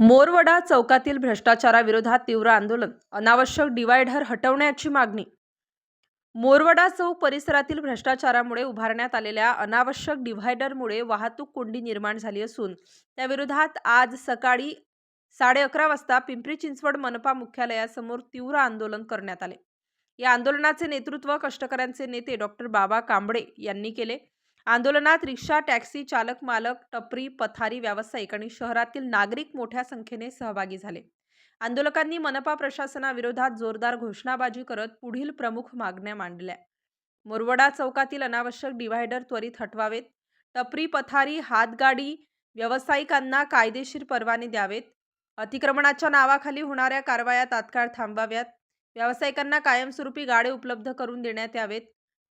मोरवडा चौकातील भ्रष्टाचाराविरोधात तीव्र आंदोलन अनावश्यक डिवायडर हटवण्याची मागणी. मोरवडा चौक परिसरातील भ्रष्टाचारामुळे उभारण्यात आलेल्या अनावश्यक डिव्हायडरमुळे वाहतूक कोंडी निर्माण झाली असून त्याविरोधात आज सकाळी साडे अकरा वाजता पिंपरी चिंचवड मनपा मुख्यालयासमोर तीव्र आंदोलन करण्यात आले. या आंदोलनाचे नेतृत्व कष्टकऱ्यांचे नेते डॉक्टर बाबा कांबळे यांनी केले. आंदोलनात रिक्षा टॅक्सी चालक मालक टपरी पथारी व्यावसायिक आणि शहरातील नागरिक मोठ्या संख्येने सहभागी झाले. आंदोलकांनी मनपा प्रशासनाविरोधात जोरदार घोषणाबाजी करत पुढील प्रमुख मागण्या मांडल्या. मोरवडा चौकातील अनावश्यक डिव्हायडर त्वरित हटवावेत. टपरी पथारी हातगाडी व्यावसायिकांना कायदेशीर परवाने द्यावेत. अतिक्रमणाच्या नावाखाली होणाऱ्या कारवाया तात्काळ थांबाव्यात व्यावसायिकांना कायमस्वरूपी गाडे उपलब्ध करून देण्यात यावेत.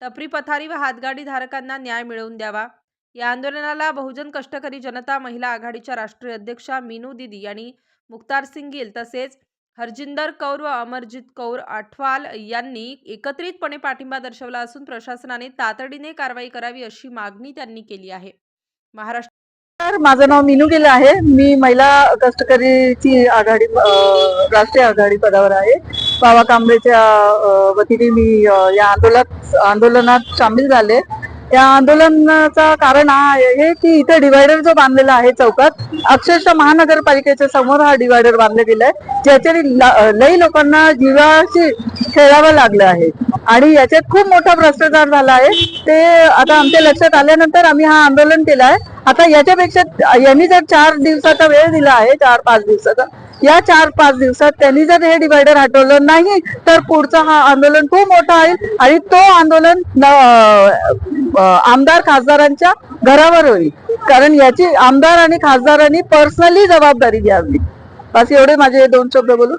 टपरी पथारी व हातगाडी धारकांना न्याय मिळवून द्यावा. या आंदोलनाला बहुजन कष्टकरी जनता महिला आघाडीच्या राष्ट्रीय अध्यक्षा मीनू दिदी आणि मुक्तार सिंग गिल तसेच हरजिंदर कौर व अमरजित कौर आठवाल यांनी एकत्रितपणे पाठिंबा दर्शवला असून प्रशासनाने तातडीने कारवाई करावी अशी मागणी त्यांनी केली आहे. महाराष्ट्र माझं नाव मीनू गेलं आहे. मी महिला कष्टकरीची आघाडी राष्ट्रीय आघाडी पदावर आहे. बाबा कांबळेच्या वतीने मी या आंदोलनात आंदोलनात सामील झाले. या आंदोलनाचा कारण हा आहे की इथे डिवायडर जो बांधलेला आहे चौकात अक्षरशः महानगरपालिकेच्या समोर हा डिवायडर बांधला गेलाय. ज्याच्याने लई लोकांना जीवाशी खेळावं लागलं आहे. आणि याच्यात खूप मोठा भ्रष्टाचार झाला आहे. ते आता आमच्या लक्षात आल्यानंतर आम्ही हा आंदोलन केलं आहे आता याच्यापेक्षा यांनी जर चार दिवसाचा वेळ दिला आहे चार पाच दिवसाचा या चार पाच दिवसात त्यांनी जर हे डिवायडर हटवलं नाही तर पुढचं हा आंदोलन खूप मोठा होईल आणि तो आंदोलन आमदार खासदारांच्या घरावर होईल. कारण याची आमदार आणि खासदारांनी पर्सनली जबाबदारी घ्यावी. बस एवढे माझे दोन शब्द बोलू.